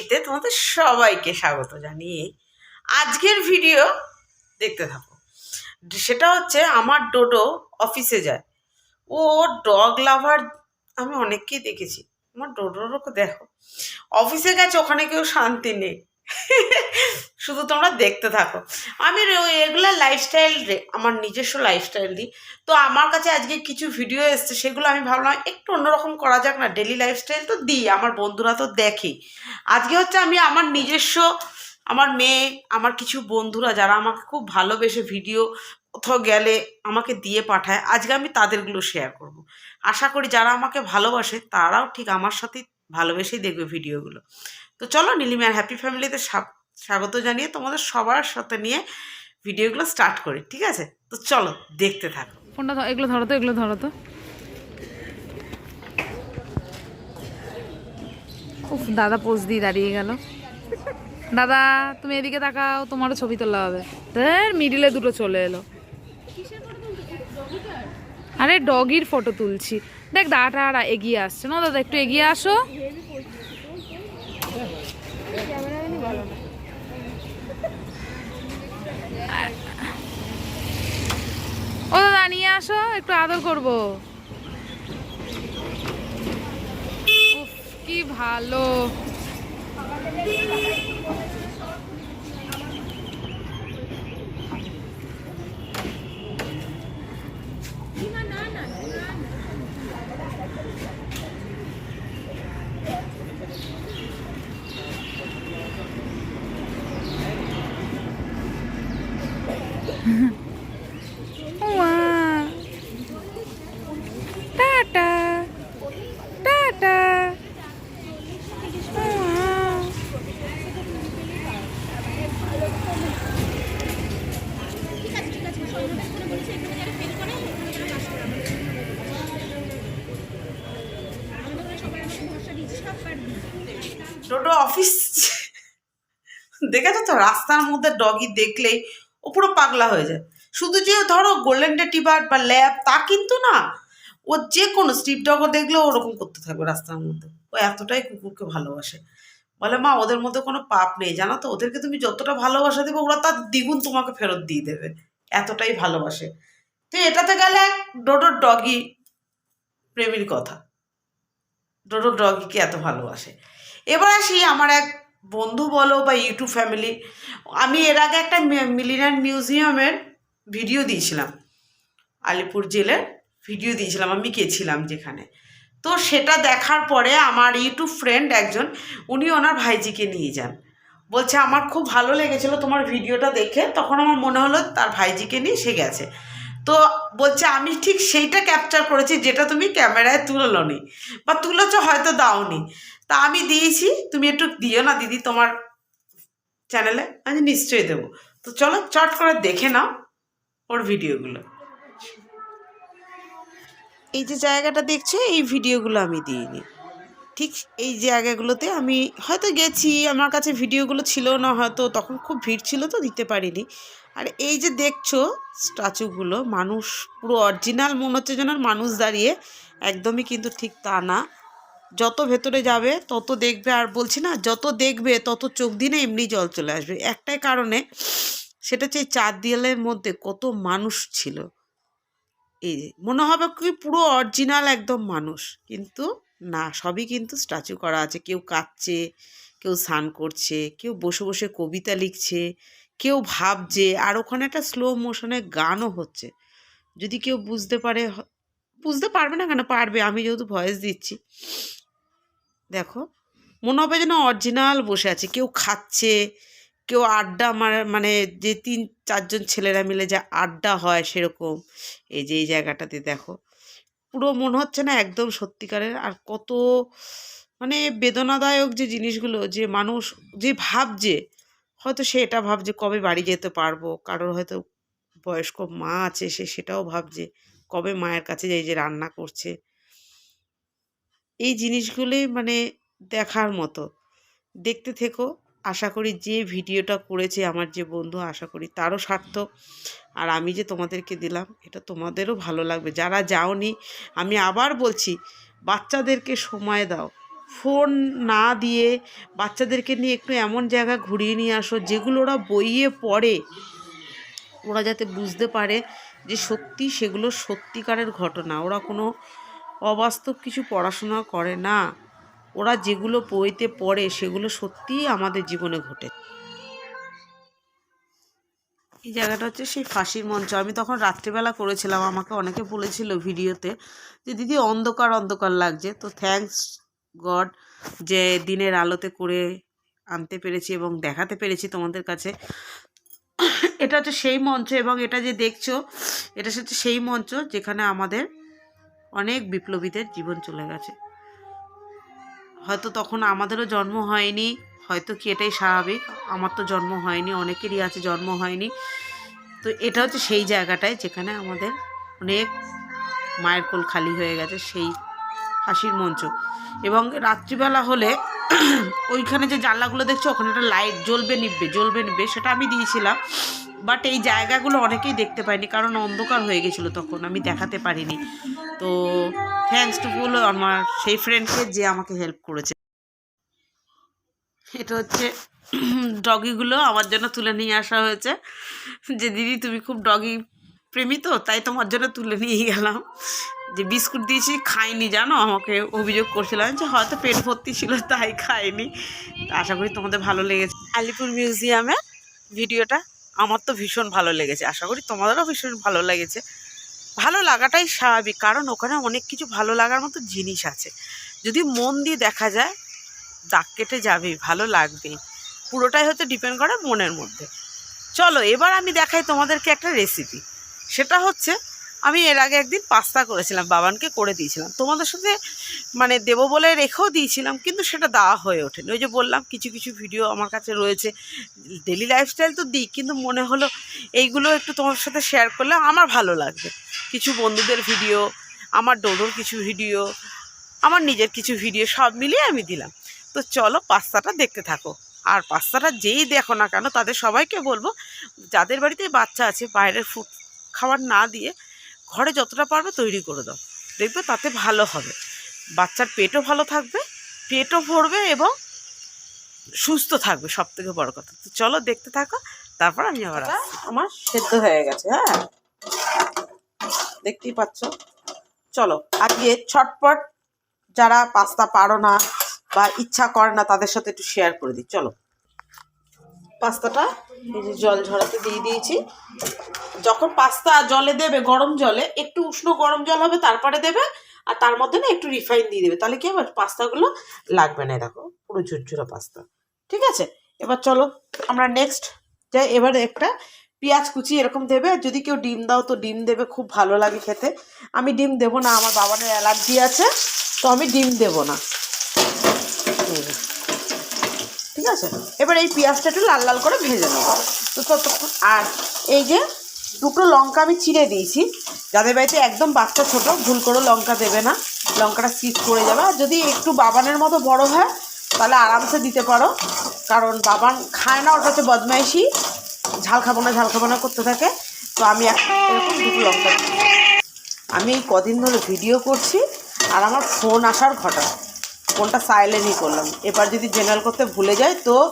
ফ্যামিলিতে তোমাদের সবাইকে স্বাগত জানিয়ে আজকের ভিডিও দেখতে থাকো। সেটা হচ্ছে আমার ডোডো অফিসে যায়। ও ডগ লাভার আমি অনেককেই দেখেছি। আমার ডোডোরও দেখো। অফিসে গেছে, ওখানে কেউ শান্তি নেই। শুধু তোমরা দেখতে থাকো। আমি রেগুলার লাইফস্টাইল রে, আমার নিজস্ব লাইফস্টাইল দিই তো আমার কাছে আজকে কিছু ভিডিও এসছে, সেগুলো আমি ভাবলাম একটু অন্যরকম করা যাক না ডেলি লাইফস্টাইল তো দিই, আমার বন্ধুরা তো দেখেই আজকে হচ্ছে আমি আমার নিজস্ব, আমার মেয়ে, আমার কিছু বন্ধুরা যারা আমাকে খুব ভালোবেসে ভিডিও কোথাও গেলে আমাকে দিয়ে পাঠায়, আজকে আমি তাদেরগুলো শেয়ার করব। আশা করি যারা আমাকে ভালোবাসে, তারাও ঠিক আমার সাথেই ভালোবেসেই দেখবে ভিডিওগুলো। তো চলো নীলিমার হ্যাপি ফ্যামিলিতে স্বা- স্বাগত জানিয়ে তোমাদের সবার সাথে নিয়ে ভিডিওগুলো স্টার্ট করি, ঠিক আছে? তো চলো, দেখতে থাকো। ফোনটা এগুলো ধরো তো, এগুলো ধরো তো। উফ, দাদা পোজ দিয়ে দাঁড়িয়ে গেল। দাদা, তুমি এদিকে তাকাও, তোমারও ছবি তোলা হবে। মিডিলে দুটো চলে এলো। আরে ডগির ফটো তুলছি। দেখ দাঁড়া, এগিয়ে আসছে। না, দাদা, একটু এগিয়ে আসো ও দাদা নিয়ে আসো একটু আদর করব কি ভালো Uwa. Tata tata Uwa. টোটো অফিস দেখেছ তো? রাস্তার মধ্যে ডগি দেখলেই ও পুরো পাগলা হয়ে যায়। শুধু যে ধরো গোল্ডেন ডেটিবার্ড বা ল্যাব তা কিন্তু না, ও যে কোনো স্ট্রিট ডগও দেখলেও ওরকম করতে থাকবে রাস্তার মধ্যে। ও এতটাই কুকুরকে ভালোবাসে। বলে, মা, ওদের মধ্যে কোনো পাপ নেই। জানো তো, ওদেরকে তুমি যতটা ভালোবাসা দেবে, ওরা তার দ্বিগুণ তোমাকে ফেরত দিয়ে দেবে। এতটাই ভালোবাসে। তো এটাতে গেলে ডোডোর ডগি প্রেমীর কথা। ডোডোর ডগিকে এত ভালোবাসে। এবার আসি আমার এক বন্ধু বলো বা ইউটিউব ফ্যামিলি আমি এর আগে একটা মিলিনার মিউজিয়ামের ভিডিও দিয়েছিলাম, আলিপুর জেলের ভিডিও দিয়েছিলাম, আমি গেছিলাম যেখানে। তো সেটা দেখার পরে আমার ইউটিউব ফ্রেন্ড একজন, উনি ওনার ভাইজিকে নিয়ে যান। বলছে, আমার খুব ভালো লেগেছিলো তোমার ভিডিওটা দেখে। তখন আমার মনে হলো তার ভাইজিকে নিয়ে সে গেছে। তো বলছে, আমি ঠিক সেইটা ক্যাপচার করেছি যেটা তুমি ক্যামেরায় তুলনি বা তুলেছ হয়তো দাওনি। তা আমি দিয়েছি, তুমি একটু দিও না দিদি তোমার চ্যানেলে, আমি নিশ্চয়ই দেবো। তো চলো চট করে দেখে নাও ওর ভিডিওগুলো। এই যে জায়গাটা দেখছ, এই ভিডিওগুলো আমি দিইনি। ঠিক এই জায়গাগুলোতে আমি হয়তো গেছি, আমার কাছে ভিডিওগুলো ছিল না হয়তো, তখন খুব ভিড় ছিল তো দিতে পারিনি। আর এই যে দেখছ স্ট্যাচুগুলো, মানুষ পুরো অরিজিনাল মনে হচ্ছে যেন মানুষ দাঁড়িয়ে, একদমই কিন্তু ঠিক তা না। যত ভেতরে যাবে, তত দেখবে আর বলছি না, যত দেখবে, তত চোখ দিনে এমনি জল চলে আসবে। একটাই কারণে, সেটা হচ্ছে চার দেয়ালের মধ্যে কত মানুষ ছিল। এই মনে হবে কি পুরো অরিজিনাল একদম মানুষ, কিন্তু না, সবই কিন্তু স্ট্যাচু করা আছে। কেউ কাঁদছে, কেউ স্নান করছে, কেউ বসে বসে কবিতা লিখছে, কেউ ভাবছে, আর ওখানে একটা স্লো মোশনে গানও হচ্ছে। যদি কেউ বুঝতে পারে, বুঝতে পারবে না কেন, পারবে, আমি যেহেতু ভয়েস দিচ্ছি। দেখো, মনে হবে যেন অরিজিনাল বসে আছে। কেউ খাচ্ছে, কেউ আড্ডা মার- মানে যে তিন, চারজন ছেলেরা মিলে যে আড্ডা হয় সেরকম। এই যে, এই জায়গাটাতে দেখো। পুরো মনে হচ্ছে না একদম সত্যিকারের আর কত মানে বেদনাদায়ক যে জিনিসগুলো, যে মানুষ যে ভাবছে, হয়তো সে এটা ভাবছে কবে বাড়ি যেতে পারব, কারোর হয়তো বয়স্ক মা আছে, সে সেটাও ভাবছে কবে মায়ের কাছে যাই যে রান্না করছে। এই জিনিসগুলোই মানে দেখার মতো। দেখতে থেকো। আশা করি যে ভিডিওটা করেছে আমার যে বন্ধু, আশা করি তারও সার্থক। আর আমি যে তোমাদেরকে দিলাম, এটা তোমাদেরও ভালো লাগবে। যারা যাওনি, আমি আবার বলছি, বাচ্চাদেরকে সময় দাও। ফোন না দিয়ে বাচ্চাদেরকে নিয়ে একটু এমন জায়গা ঘুরিয়ে নিয়ে আসো, যেগুলো ওরা বইয়ে পড়ে। ওরা যাতে বুঝতে পারে যে সত্যি সেগুলো সত্যিকারের ঘটনা। ওরা কোনো অবাস্তব কিছু পড়াশোনা করে না। ওরা যেগুলো বইতে পড়ে, সেগুলো সত্যিই আমাদের জীবনে ঘটে। এই জায়গাটা হচ্ছে সেই ফাঁসির মঞ্চ। আমি তখন রাত্রিবেলা করেছিলাম, আমাকে অনেকে বলেছিল ভিডিওতে যে, দিদি, অন্ধকার অন্ধকার লাগছে। তো থ্যাঙ্কস গড যে, দিনের আলোতে করে আনতে পেরেছি এবং দেখাতে পেরেছি তোমাদের কাছে। এটা হচ্ছে সেই মঞ্চ এবং এটা যে দেখছ, এটা হচ্ছে সেই মঞ্চ যেখানে আমাদের অনেক বিপ্লবীদের জীবন চলে গেছে। হয়তো তখন আমাদেরও জন্ম হয়নি, হয়তো কি এটাই স্বাভাবিক? আমার তো জন্ম হয়নি, অনেকেরই আছে জন্ম হয়নি। তো এটা হচ্ছে সেই জায়গাটায় যেখানে আমাদের অনেক মায়ের কোল খালি হয়ে গেছে, সেই হাসির মঞ্চ। এবং রাত্রিবেলা হলে ওইখানে যে জানলাগুলো দেখছ, ওখানে একটা লাইট জ্বলবে নিববে জ্বলবে নিববে সেটা আমি দিয়েছিলাম। বাট এই জায়গাগুলো অনেকেই দেখতে পাইনি কারণ অন্ধকার হয়ে গেছিল তখন, আমি দেখাতে পারিনি। তো থ্যাংকস টু ফুল, আমার সেই ফ্রেন্ডকে যে আমাকে হেল্প করেছে। এটা হচ্ছে ডগিগুলো আমার জন্য তুলে নিয়ে আসা হয়েছে। যে দিদি, তুমি খুব ডগি প্রেমী তো, তাই তোমার জন্য তুলে নিয়ে গেলাম। যে বিস্কুট দিয়েছি, খাইনি, জানো? আমাকে অভিযোগ করছিলাম যে হয়তো পেট ভর্তি ছিল, তাই খাইনি। আশা করি তোমাদের ভালো লেগেছে। আলিপুর মিউজিয়ামে ভিডিওটা আমার তো ভীষণ ভালো লেগেছে। আশা করি তোমাদেরও ভীষণ ভালো লেগেছে। ভালো লাগাটাই স্বাভাবিক, কারণ ওখানে অনেক কিছু ভালো লাগার মতো জিনিস আছে। যদি মন দিয়ে দেখা যায়, দাগ কেটে যাবেই, ভালো লাগবেই। পুরোটাই হয়তো ডিপেন্ড করে মনের মধ্যে। চলো, এবার আমি দেখাই তোমাদেরকে একটা রেসিপি সেটা হচ্ছে আমি এর আগে একদিন পাস্তা করেছিলাম, বাবানকে করে দিয়েছিলাম। তোমাদের সাথে মানে দেবো বলে রেখেও দিয়েছিলাম, কিন্তু সেটা দেওয়া হয়ে ওঠেনি। ওই যে বললাম, কিছু কিছু ভিডিও আমার কাছে রয়েছে। ডেলি লাইফস্টাইল তো দিই, কিন্তু মনে হলো এইগুলো একটু তোমার সাথে শেয়ার করলে আমার ভালো লাগবে। কিছু বন্ধুদের ভিডিও, আমার ডোডোর কিছু ভিডিও, আমার নিজের কিছু ভিডিও, সব মিলিয়ে আমি দিলাম। তো চলো পাস্তাটা দেখতে থাকো। আর পাস্তাটা যেই দেখো না কেন, তাদের সবাইকে বলব, যাদের বাড়িতে বাচ্চা আছে, বাইরের ফুড খাবার না দিয়ে ঘরে যতটা পারবে তৈরি করে দাও। দেখবে তাতে ভালো হবে। বাচ্চার পেটও ভালো থাকবে পেটও ভরবে এবং সুস্থ থাকবে সব থেকে বড় কথা। তো চলো দেখতে থাকো তারপর আমি আবার আমার সেদ্ধ হয়ে গেছে হ্যাঁ? দেখতেই পাচ্ছ? চলো আজকে ছটপট যারা পাস্তা পারো না বা ইচ্ছা করে না তাদের সাথে একটু শেয়ার করে দিই। চলো। পাস্তাটা জল ঝরাতে দিয়ে দিয়েছি। যখন পাস্তা জলে দেবে, গরম জলে, একটু উষ্ণ গরম জল হবে, তারপরে দেবে, আর তার মধ্যে না একটু রিফাইন দিয়ে দেবে। তাহলে কি হবে? পাস্তাগুলো লাগবে না দেখো, পুরো ঝুরঝুরা পাস্তা। ঠিক আছে? এবার চলো, আমরা নেক্সট যাই, এবার একটা পেঁয়াজ কুচি এরকম দেবে। যদি কেউ ডিম দাও, তো ডিম দেবে, খুব ভালো লাগে খেতে। আমি ডিম দেবো না, আমার বাবানের অ্যালার্জি আছে, তো আমি ডিম দেবো না। ঠিক আছে? এবার এই পেঁয়াজটা একটু লাল লাল করে ভেজে নেব। তো ততক্ষণ আর এই যে দুটো লঙ্কা আমি চিড়ে দিয়েছি, যাদের বাড়িতে একদম বাচ্চা ছোট, ভুল করে লঙ্কা দেবে না। লঙ্কাটা স্কিপ করে যাবে। আর যদি একটু বাবানের মতো বড় হয়, তাহলে আরামসে দিতে পারো। কারণ বাবান খায় না ওটা হচ্ছে বদমাইশি। ঝাল খাব না, ঝাল খাব না করতে থাকে। তো আমি এরকম দুটো লঙ্কা আমি কদিন ধরে ভিডিও করছি, আর আমার ফোন আসার ঘটনা। ফোনটা সাইলেন্টই করলাম। এবার যদি জেনারেল করতে ভুলে যায় তো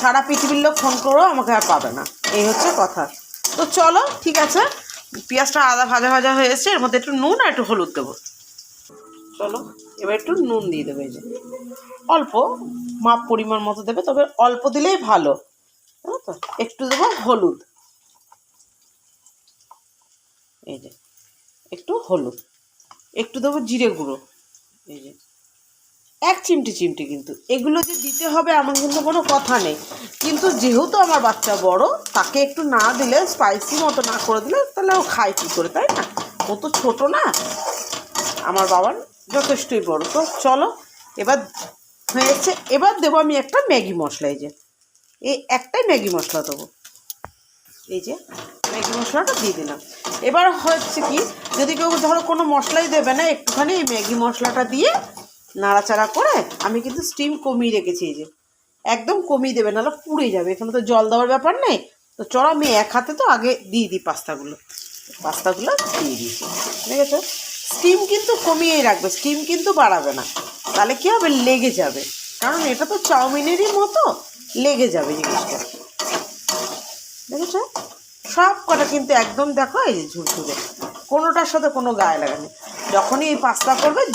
সারা পৃথিবীর লোক ফোন করেও আমাকে আর পাবে না। এই হচ্ছে কথা। তো চলো, ঠিক আছে? পেঁয়াজটা আদা ভাজা ভাজা হয়ে এসছে, এর মধ্যে একটু নুন আর একটু হলুদ দেবো। চলো, এবার একটু নুন দিয়ে দেবে এই যে। অল্প, মাপ পরিমাণ মতো দেবে, তবে অল্প দিলেই ভালো। জানো তো? একটু দেবো হলুদ। এই যে, একটু হলুদ। একটু দেবো জিরে গুঁড়ো। এই যে। এক চিমটি চিমটি কিন্তু। এগুলো যে দিতে হবে এমন কিন্তু কোনো কথা নেই। কিন্তু যেহেতু আমার বাচ্চা বড়, তাকে একটু না দিলে স্পাইসি মতো না করে দিলে তাহলে ও খায় কী করে, তাই না? ও তো ছোটো না। আমার বাবার যথেষ্টই বড়। তো চলো, এবার হয়েছে, এবার দেবো আমি একটা ম্যাগি মশলা, এই যে। এই একটাই ম্যাগি মশলা দেবো। এই যে, ম্যাগি মশলাটা দিয়ে দিলাম। এবার হচ্ছে কি, যদি কেউ ধরো কোনো মশলাই দেবে না, একটুখানি এই ম্যাগি মশলাটা দিয়ে নাড়াচাড়া করে আমি কিন্তু স্টিম কমিয়ে রেখেছি যে। একদম কমিয়ে দেবে, নাহলে পুড়ে যাবে। এখানে তো জল দেওয়ার ব্যাপার নেই। তো চলো, আমি এক হাতে তো আগে দিয়ে দিই পাস্তাগুলো। পাস্তাগুলো দিয়ে দিয়েছি ঠিক আছে? স্টিম কিন্তু কমিয়েই রাখবে স্টিম কিন্তু বাড়াবে না। তাহলে কী হবে? লেগে যাবে। কারণ এটা তো চাউমিনেরই মতো লেগে যাবে জিনিসটা। দেখেছ সব কটা কিন্তু একদম দেখো, এই ঝুরঝুরে। কোনোটার সাথে কোনো গায়ে লাগানি। যখনই এই পাস্তা করবে,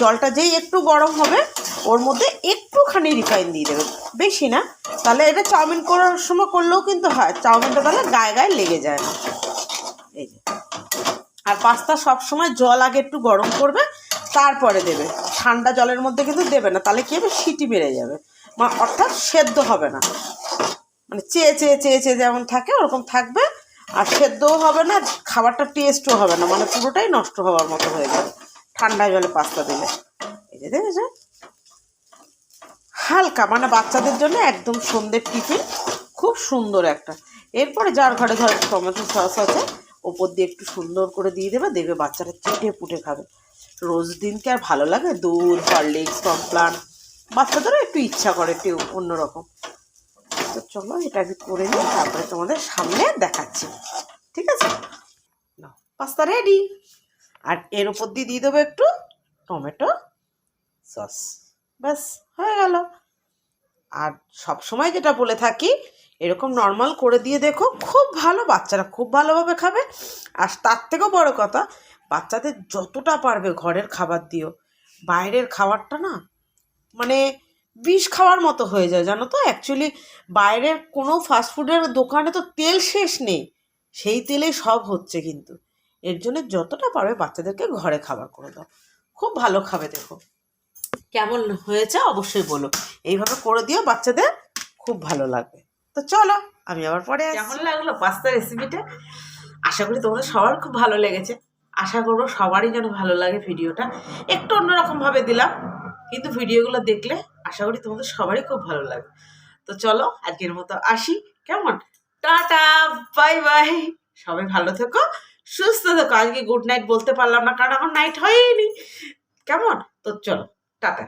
জলটা যেই একটু গরম হবে, ওর মধ্যে একটুখানি রিফাইন দিয়ে দেবে। বেশি না। তাহলে এটা চাউমিন করার সময় করলেও কিন্তু হয়। চাউমিনটা তাহলে গায়ে গায়ে লেগে যায় না। এই যে। আর পাস্তা সবসময় জল আগে একটু গরম করবে, তারপরে দেবে। ঠান্ডা জলের মধ্যে কিন্তু দেবে না। তাহলে কি হবে? সিটি বেড়ে যাবে। অর্থাৎ সেদ্ধ হবে না। মানে চেয়ে চেয়ে চেয়ে চেয়ে যেমন থাকে, ওরকম থাকবে। আর সেদ্ধও হবে না, খাবারটা টেস্টও হবে না মানে পুরোটাই নষ্ট হওয়ার মতো হয়ে যাবে। ঠান্ডা জলে পাস্তা দিলে। এই যে দেখেছ হালকা মানে বাচ্চাদের জন্য একদম সন্ধ্যের টিফিন, খুব সুন্দর একটা। এরপরে যার ঘরে ধরো টমেটো সস আছে, ওপর দিয়ে একটু সুন্দর করে দিয়ে দেবে দেবে বাচ্চারা চেটে পুটে খাবে। রোজ দিনকে আর ভালো লাগে, দুধ হরলিক্স কমপ্লান বাচ্চাদেরও একটু ইচ্ছা করে একটু অন্যরকম। তো চলো, এটা আমি করে নিই, তারপরে তোমাদের সামনে দেখাচ্ছি। ঠিক আছে? পাস্তা রেডি আর এর উপর দিয়ে দিয়ে দেবো একটু টমেটো সস। ব্যাস, হয়ে গেল। আর সব সময় যেটা বলে থাকি, এরকম নর্মাল করে দিয়ে দেখো, খুব ভালো বাচ্চারা খুব ভালোভাবে খাবে। আর তার থেকেও বড় কথা, বাচ্চাদের যতটা পারবে ঘরের খাবার দিও। বাইরের খাবারটা না মানে বিষ খাওয়ার মতো হয়ে যায়, জানো তো? অ্যাকচুয়ালি বাইরের কোনো ফাস্টফুডের দোকানে তো তেল শেষ নেই। সেই তেলেই সব হচ্ছে কিন্তু। এর জন্য যতটা পারবে বাচ্চাদেরকে ঘরে খাবার করে দাও। খুব ভালো খাবে, দেখো। কেমন হয়েছে অবশ্যই বলো। এইভাবে করে দিও, বাচ্চাদের খুব ভালো লাগবে। তো চলো, আমি আবার পরে কেমন লাগল পাস্তা রেসিপিটা আশা করি তোমাদের সবার খুব ভালো লেগেছে। আশা করব সবারই যেন ভালো লাগে ভিডিওটা। একটু অন্যরকম ভাবে দিলাম। কিন্তু ভিডিওগুলো দেখলে আশা করি তোমাদের সবারই খুব ভালো লাগে তো চলো, আজকের মতো আসি। কেমন? টাটা বাই বাই সবাই ভালো থেকো, সুস্থ থেকো। আজকে গুড নাইট বলতে পারলাম না, কারণ আমার নাইট হয়নি। কেমন? তো চলো, টাটা।